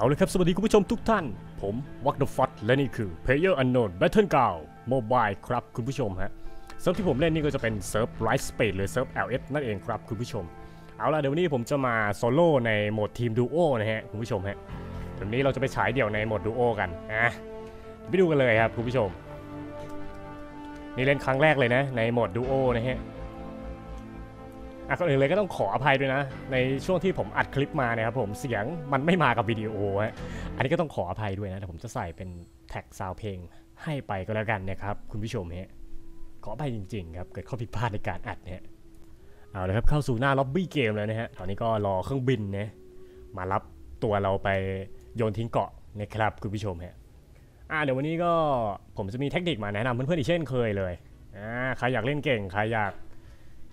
เอาเลยครับ สวัสดีคุณผู้ชมทุกท่าน ผมวักเดอะฟอตและนี่คือ Player Unknown Battle g r o u n d Mobile ครับคุณผู้ชมฮะเซิร์ฟที่ผมเล่นนี่ก็จะเป็นเซิร์ฟ Light Space หรือเซิร์ฟ LS นั่นเองครับคุณผู้ชม เอาล่ะเดี๋ยววันนี้ผมจะมาโซโล่ในโหมดทีมดูโอนะฮะคุณผู้ชมฮะเดี๋ยวนี้เราจะไปฉายเดี่ยวในโหมดดูโอกันนะไปดูกันเลยครับคุณผู้ชม นี่เล่นครั้งแรกเลยนะในโหมดดูโอนะฮะ อะก่อนอื่นเลยก็ต้องขออภัยด้วยนะ ในช่วงที่ผมอัดคลิปมาเนี่ยครับผมเสียงมันไม่มากับวิดีโอฮะอันนี้ก็ต้องขออภัยด้วยนะแต่ผมจะใส่เป็นแท็กซาวเพลงให้ไปก็แล้วกันนะครับคุณผู้ชมฮะขออภัยจริงๆครับเกิดข้อผิดพลาดในการอัดเนี่ยเอาเลยครับเข้าสู่หน้าล็อบบี้เกมแล้วนะฮะตอนนี้ก็รอเครื่องบินนะมารับตัวเราไปโยนทิ้งเกาะนะครับคุณผู้ชมฮะอ่าเดี๋ยววันนี้ก็ผมจะมีเทคนิคมาแนะนำเพื่อนๆอีกเช่นเคยเลยอ่าใครอยากเล่นเก่งใครอยาก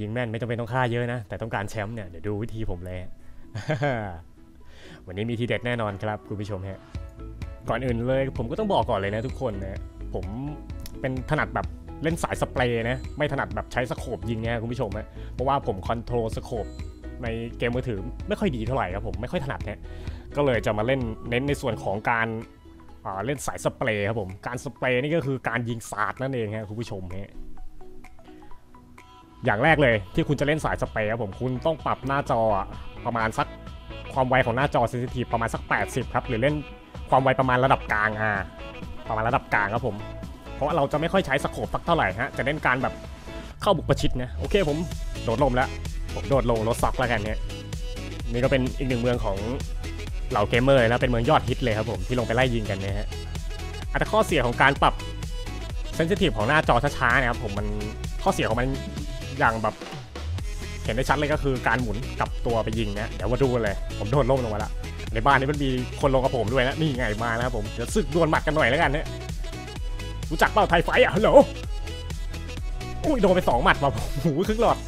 ยิงแม่นไม่ต้องเป็นต้องฆ่าเยอะนะ แต่ต้องการแชมป์เนี่ยเดี๋ยวดูวิธีผมเลย วันนี้มีทีเด็ดแน่นอนครับคุณผู้ชมฮะก่อนอื่นเลยผมก็ต้องบอกก่อนเลยนะทุกคนนะผมเป็นถนัดแบบเล่นสายสเปรย์นะไม่ถนัดแบบใช้สโคปยิงเนี่ยคุณผู้ชมฮะเพราะว่าผมคอนโทรลสโคปในเกมมือถือไม่ค่อยดีเท่าไหร่ครับผมไม่ค่อยถนัดเนี่ยก็เลยจะมาเล่นเน้นในส่วนของการเล่นสายสเปรย์ครับผมการสเปรย์นี่ก็คือการยิงสาดนั่นเองฮะคุณผู้ชมฮะ อย่างแรกเลยที่คุณจะเล่นสายสเปรย์ครับผมคุณต้องปรับหน้าจอประมาณสักความไวของหน้าจอเซนซิทีฟประมาณสัก 80 ครับ หรือเล่นความไวประมาณระดับกลางอ่าประมาณระดับกลางครับผม เพราะว่าเราจะไม่ค่อยใช้สโคปสักเท่าไหร่ฮะจะเล่นการแบบเข้าบุกประชิดนะโอเคผมโดดลมแล้วผมโดดลงรถซักแล้วกันเนี่ยนี่ก็เป็นอีกหนึ่งเมืองของเหล่าเกมเมอร์เลยนะเป็นเมืองยอดฮิตเลยครับผมที่ลงไปไล่ยิงกันเนะฮะอาจจะข้อเสียของการปรับเซนซิทีฟของหน้าจอช้าๆนะครับผมมันข้อเสียของมัน อย่างแบบ เห็นได้ชัดเลยก็คือการหมุนกลับตัวไปยิงนะเดี๋ยวมาดูกันเลย ผมโดนล่มลงมาละในบ้านนี้มันมีคนลงกับผมด้วยนะนี่ไงมาแล้วครับผมเดี๋ยวศึกดวลหมัดกันหน่อยแล้วกันเนี่ยรู้จักเปล่าไทยไฟอะฮัลโหลอุ้ยโดนไปสองหมัดมาผมหูครึ่งหลอด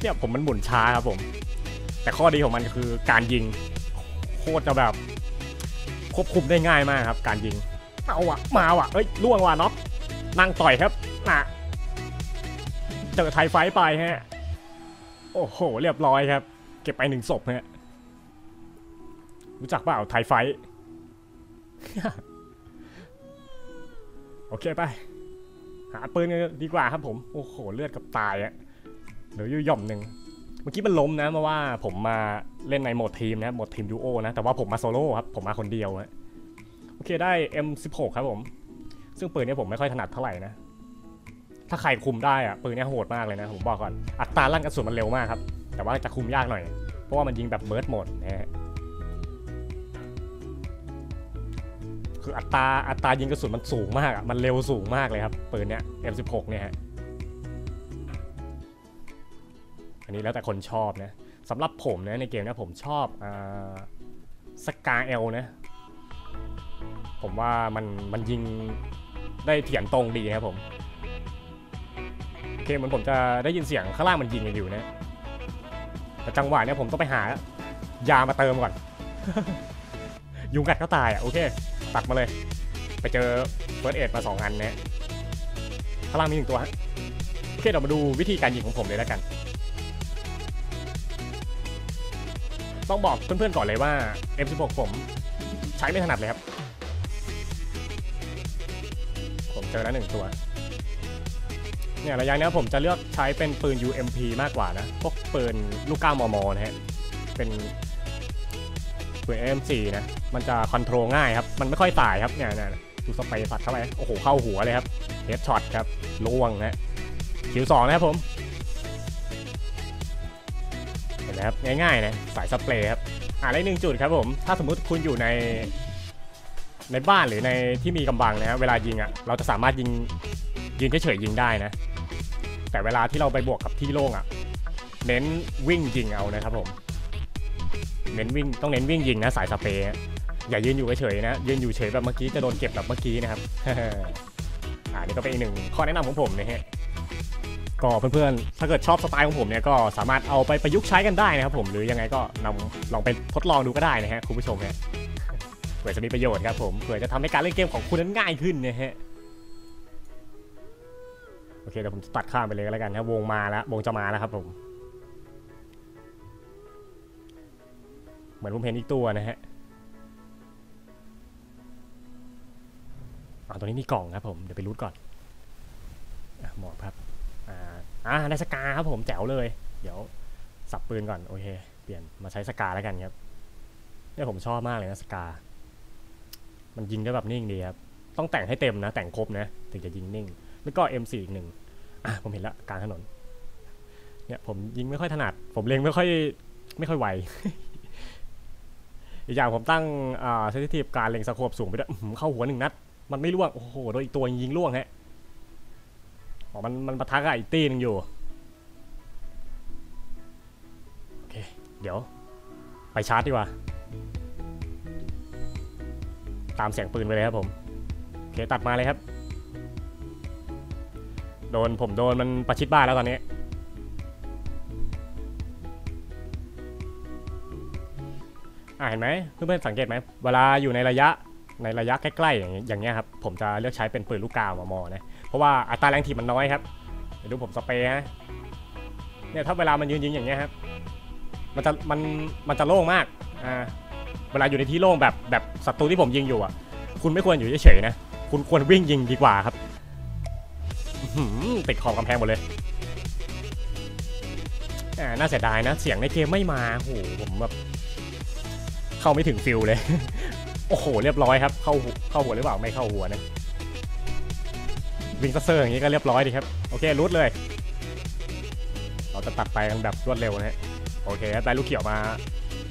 เนี่ยผมมันหมุนช้าครับผม แต่ข้อดีของมันก็คือการยิงโคตรจะแบบ ควบคุมได้ง่ายมากครับ การยิงเอาอะมาว่ะเอ้ยล่วงว่ะน็อกนั่งต่อยครับน่ะ เจอไทยไฟท์ไปฮะ โอ้โห เรียบร้อยครับ เก็บไปหนึ่งศพฮะ รู้จักเปล่าไทยไฟท์โอเคไป หาปืนกันดีกว่าครับผม โอ้โห เลือดกับตายอะเหลืออยู่หย่อมหนึ่งเมื่อกี้มันล้มนะเพราะว่าผมมาเล่นในโหมดทีมนะ โหมดทีมดูโอนะ แต่ว่าผมมาโซโล่ครับ ผมมาคนเดียวฮะ โอเคได้ M16 ครับผม ซึ่งปืนเนี้ผมไม่ค่อยถนัดเท่าไหร่นะ ถ้าใครคุมได้อะปืนเนี้ยโหดมากเลยนะผมบอกก่อนอัตราลั่นกระสุนมันเร็วมากครับ แต่ว่าจะคุมยากหน่อย เพราะว่ามันยิงแบบเบิร์ดโหมดนะฮะคืออัตราอัตรายิงกระสุนมันสูงมากอะมันเร็วสูงมากเลยครับปืนเนี้ย M16 เนี่ยฮะอันนี้แล้วแต่คนชอบนะสำหรับผมนะในเกมนี้ผมชอบอ่าสกาเอลนะผมว่ามันมันยิงได้เถียงตรงดีครับผม โอเคเหมือนผมจะได้ยินเสียงข้างล่างมันยิงกันอยู่นะแต่จังหวะเนี้ยผมต้องไปหายามาเติมก่อน ยุงกัดก็ตายอะโอเค ตัดมาเลย ไปเจอเฟิร์สเอ็ดมาสองอันนะข้างล่างมีหนึ่งตัวฮะโอเคเรามาดูวิธีการยิงของผมเลยแล้วกัน ต้องบอกเพื่อนๆก่อนเลยว่า M16 ผมใช้ไม่ถนัดเลยครับ ผมเจอแล้วหนึ่งตัว เนี่ยระยะนี้ผมจะเลือกใช้เป็นปืน UMP มากกว่านะ พวกปืนลูกก้ามมอนะฮะ เป็นปืน M4 นะ มันจะคอนโทรลง่ายครับ มันไม่ค่อยตายครับเนี่ยเนี่ยดูสเปรย์สัตว์เข้าไปโอ้โห เข้าหัวเลยครับเฮดช็อตครับล่วงนะคิวสองนะครับผม เห็นไหมครับ ง่ายๆนะ สายสเปรย์ครับ อ่าได้หนึ่งจุดครับผม ถ้าสมมุติคุณอยู่ในในบ้านหรือในที่มีกำบังนะฮะเวลายิงอะเราจะสามารถยิง ยืนเฉยๆยิงได้นะ แต่เวลาที่เราไปบวกกับที่โล่งอะ่ะ เน้นวิ่งยิงเอานะครับผม เน้นวิ่งต้องเน้นวิ่งยิงนะสายสเปรย์อย่ายืนอยู่เฉยๆนะ ยืนอยู่เฉยแบบเมื่อกี้จะโดนเก็บแบบเมื่อกี้นะครับอ่านี่ก็เป็นอีกหนึ่งข้อแนะนำของผมนะฮะก็เพื่อนๆ ถ้าเกิดชอบสไตล์ของผมเนี่ยก็สามารถเอาไปประยุกต์ใช้กันได้นะครับผม หรือยังไงก็นำลองไปทดลองดูก็ได้นะฮะคุณผู้ชมฮะเผื่อจะมีประโยชน์ครับผมเผื่อจะทำให้การเล่นเกมของคุณนั้นง่ายขึ้นนะฮะ โอเคเดี๋ยวผมตัดข้ามไปเลยก็แล้วกันนะวงมาแล้ววงจะมาแล้วครับผม เหมือนผมเห็นอีกตัวนะฮะอาตรงนี้มีกล่องครับผมเดี๋ยวไปรูดก่อนอหมอบครับอ่าได้สกาครับผมแจ๋วเลย เดี๋ยวสับปืนก่อนโอเคเปลี่ยนมาใช้สกาแล้วกันครับเนี่ยผมชอบมากเลยนะสกา มันยิงได้แบบนิ่งดีครับต้องแต่งให้เต็มนะ แต่งครบนะ ถึงจะยิงนิ่ง แล้วก็ M4 อีกหนึ่งอะผมเห็นละกลางถนน เนี่ยผมยิงไม่ค่อยถนัด ผมเล็งไม่ค่อยไม่ค่อยไวอีกอย่างผมตั้งอ่าเซนซิทีฟการเล็งสะโคปสูงไปด้วยเข้าหัวหนึ่งนัด มันไม่ล่วง โอ้โหโดนอีกตัวยิงล่วงฮะอ๋อมันมันปะทะกับอีกตีหนึงอยู่โอเคเดี๋ยว ไปชาร์จดีกว่า ตามเสียงปืนไปเลยครับผม โอเคตัดมาเลยครับ โดนผมโดนมันประชิดบ้านแล้วตอนนี้ อ่าเห็นไหมเพื่อนๆสังเกตไหมเวลาอยู่ในระยะในระยะใกล้ๆอย่างเงี้ยอย่างเงี้ยครับผมจะเลือกใช้เป็นปืนลูกกาวมามอนะเพราะว่าอัตราแรงถีบมันน้อยครับเดี๋ยวดูผมสเปรย์ฮะเนี่ยถ้าเวลามันยืนยิงอย่างเงี้ยครับมันจะมันมันจะโล่งมากอ่าเวลาอยู่ในที่โล่งแบบแบบศัตรูที่ผมยิงอยู่อะ คุณไม่ควรอยู่เฉยๆนะคุณควรวิ่งยิงดีกว่าครับ ติดขอบกำแพงหมดเลยอ่าน่าเสียดายนะ เสียงในเกมไม่มาโหผมแบบเข้าไม่ถึงฟิลเลย โอ้โห เรียบร้อยครับ เข้าหัวเข้าหัวหรือเปล่าไม่เข้าหัวนะวิงเซอร์อย่างนี้ก็เรียบร้อยดีครับ โอเครูดเลย เราจะตัดไปกันแบบรวดเร็วนะฮะ โอเคได้ลูกเขียวมา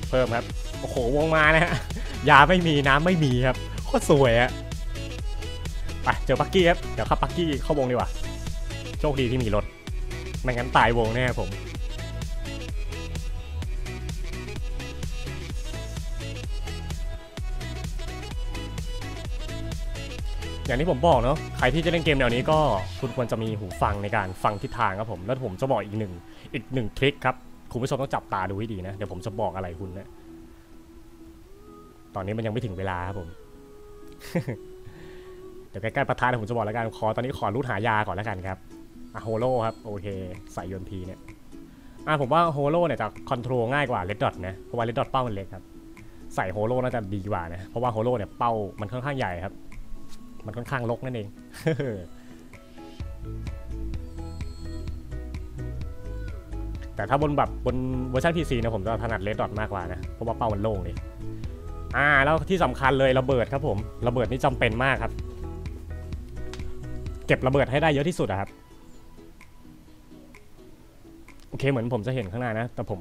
เพิ่มครับ โอ้โห วงมานะฮะ ยาไม่มีน้ำไม่มีครับ โคตรสวยอะไปเจอปักกี้ครับ เดี๋ยวขับปักกี้เข้าวงดีกว่า โชคดีที่มีรถ ไม่งั้นตายวงแน่ผม อย่างที่ผมบอกเนาะ ใครที่จะเล่นเกมแนวนี้ก็คุณควรจะมีหูฟังในการฟังทิศทางครับผม แล้วผมจะบอกอีกหนึ่งอีกหนึ่งทริคครับ คุณผู้ชมต้องจับตาดูให้ดีนะ เดี๋ยวผมจะบอกอะไรคุณนะ ตอนนี้มันยังไม่ถึงเวลาครับผมเดี๋ยวใกล้ๆประธานเดี๋ยวผมจะบอกแล้วกันขอตอนนี้ขอรูดหายาก่อนแล้วกันครับ อะโฮโลครับ โอเค ใส่ยนทีเนี่ยอะผมว่าโฮโลเนี่ยจะคอนโทรลง่ายกว่าเลดดอทนะ เพราะว่าเลดดอทเป้ามันเล็กครับ ใส่โฮโลน่าจะดีกว่านะ เพราะว่าโฮโลเนี่ยเป้ามันค่อนข้างใหญ่ครับ มันค่อนข้างลกนั่นเองแต่ถ้าบนแบบบนเวอร์ชัน PC นะผมจะถนัดเลดดอทมากกว่านะ เพราะว่าเป้ามันโล่งเลยอ่า แล้วที่สำคัญเลยระเบิดครับผม ระเบิดนี่จำเป็นมากครับ เก็บระเบิดให้ได้เยอะที่สุดอะครับ เคเหมือนผมจะเห็นข้างหน้านะ แต่ผม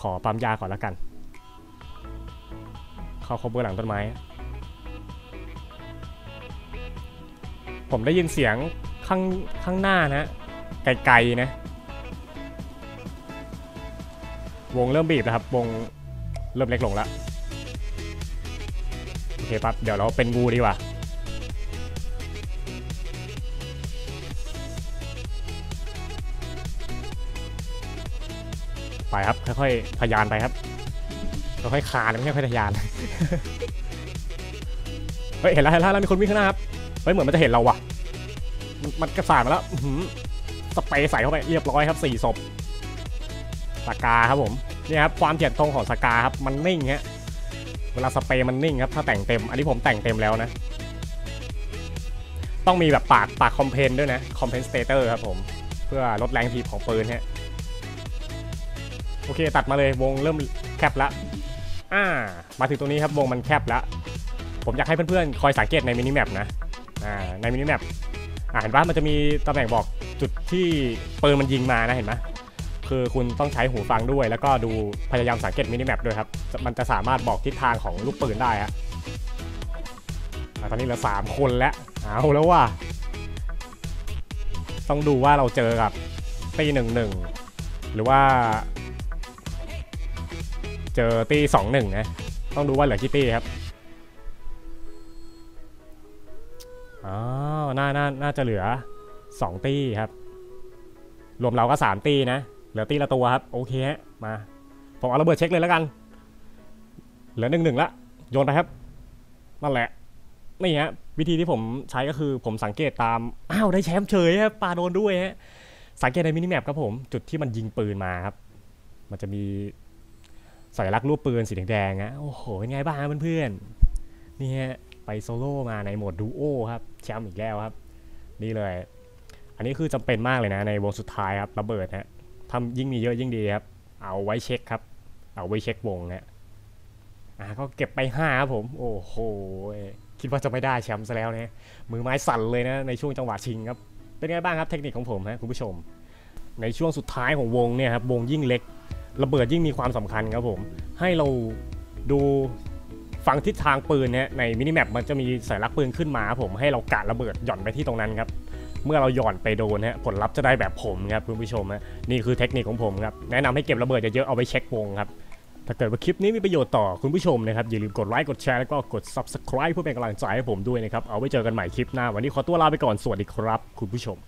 ขอปั๊มยาก่อนละกัน เข้าคบเบอร์หลังต้นไม้ ผมได้ยินเสียงข้างข้างหน้านะ ไกลๆนะ วงเริ่มบีบแล้วครับ วงเริ่มเล็กลงแล้ว โอเคปั๊บเดี๋ยวเราเป็นงูดีกว่า ไปครับค่อยๆทะยานไปครับค่อยๆคานไม่ใช่ค่อยทะยานเฮ้ยเห็นแล้วเห็นแล้วมีคนวิ่งข้างหน้าครับเฮ้ยเหมือนมันจะเห็นเราว่ะ มันกระสานมาแล้วสเปรย์ใส่เข้าไปเรียบร้อยครับสี่ศพสกาครับผมนี่ครับความเฉียดตรงของสกาครับมันนิ่งฮะเวลาสเปรย์มันนิ่งครับถ้าแต่งเต็ม อันนี้ผมแต่งเต็มแล้วนะ ต้องมีแบบปากปากคอมเพนด้วยนะคอมเพนสเตเตอร์ครับผม เพื่อลดแรงถีบของปืนฮะ โอเคตัดมาเลยวงเริ่มแคบละอ่ามาถึงตรงนี้ครับวงมันแคบแล้วผมอยากให้เพื่อนๆคอยสังเกตในมินิแมปนะอ่าในมินิแมปอ่าเห็นปะมันจะมีตำแหน่งบอกจุดที่ปืนมันยิงมานะเห็นไหมคือคุณต้องใช้หูฟังด้วย แล้วก็ดูพยายามสังเกตมินิแมปด้วยครับ มันจะสามารถบอกทิศทางของลูกปืนได้ฮะตอนนี้เหลือสามคนแล้วเอาแล้วว่ะต้องดูว่าเราเจอกับตีหนึ่งหนึ่งหรือว่า เจอตีสองหนึ่งนะ ต้องดูว่าเหลือกี่ตีครับอ๋อน่าน่าน่าจะเหลือ2ตี้ครับ รวมเราก็3ตี้นะ เหลือตี้ละตัวครับ โอเคฮะมา ผมเอาระเบิดเช็คเลยแล้วกัน เหลือหนึ่งหนึ่งละโยนไปครับ นั่นแหละ นี่ฮะวิธีที่ผมใช้ก็คือผมสังเกตตาม อ้าวได้แชมป์เฉยครับปาโดนด้วยฮะ สังเกตในมินิแมปครับผม จุดที่มันยิงปืนมาครับ มันจะมี สัญลักษณ์รูปปืนสีแดงๆนะโอ้โหเป็นไงบ้างเพื่อนๆนี่ฮะไปโซโล่มาในโหมดดูโอครับแชมป์อีกแล้วครับ นี่เลย อันนี้คือจำเป็นมากเลยนะ ในวงสุดท้ายครับระเบิดนะทำยิ่งมีเยอะยิ่งดีครับ เอาไว้เช็คครับ เอาไว้เช็ควงนะอ่าก็เก็บไปห้าครับผม โอ้โหคิดว่าจะไม่ได้แชมป์ซะแล้วเนี่ยมือไม้สั่นเลยนะในช่วงจังหวะชิงครับเป็นไงบ้างครับเทคนิคของผมฮะคุณผู้ชม ในช่วงสุดท้ายของวงเนี่ยครับวงยิ่งเล็ก ระเบิดยิ่งมีความสำคัญครับผม ให้เราดูฟังทิศทางปืนเนี่ยในมินิแมปมันจะมีสัญลักษณ์ปืนขึ้นมาครับผมให้เรากะระเบิดหย่อนไปที่ตรงนั้นครับเมื่อเราหย่อนไปโดนฮะผลลัพธ์จะได้แบบผมครับคุณผู้ชมฮะนี่คือเทคนิคของผมครับแนะนำให้เก็บระเบิดเยอะๆเอาไปเช็ควงครับถ้าเกิดว่าคลิปนี้มีประโยชน์ต่อคุณผู้ชมนะครับอย่าลืมกดไลค์กดแชร์แล้วก็กด subscribe เพื่อเป็นกำลังใจให้ผมด้วยนะครับเอาไว้เจอกันใหม่คลิปหน้า วันนี้ขอตัวลาไปก่อนสวัสดีครับ คุณผู้ชม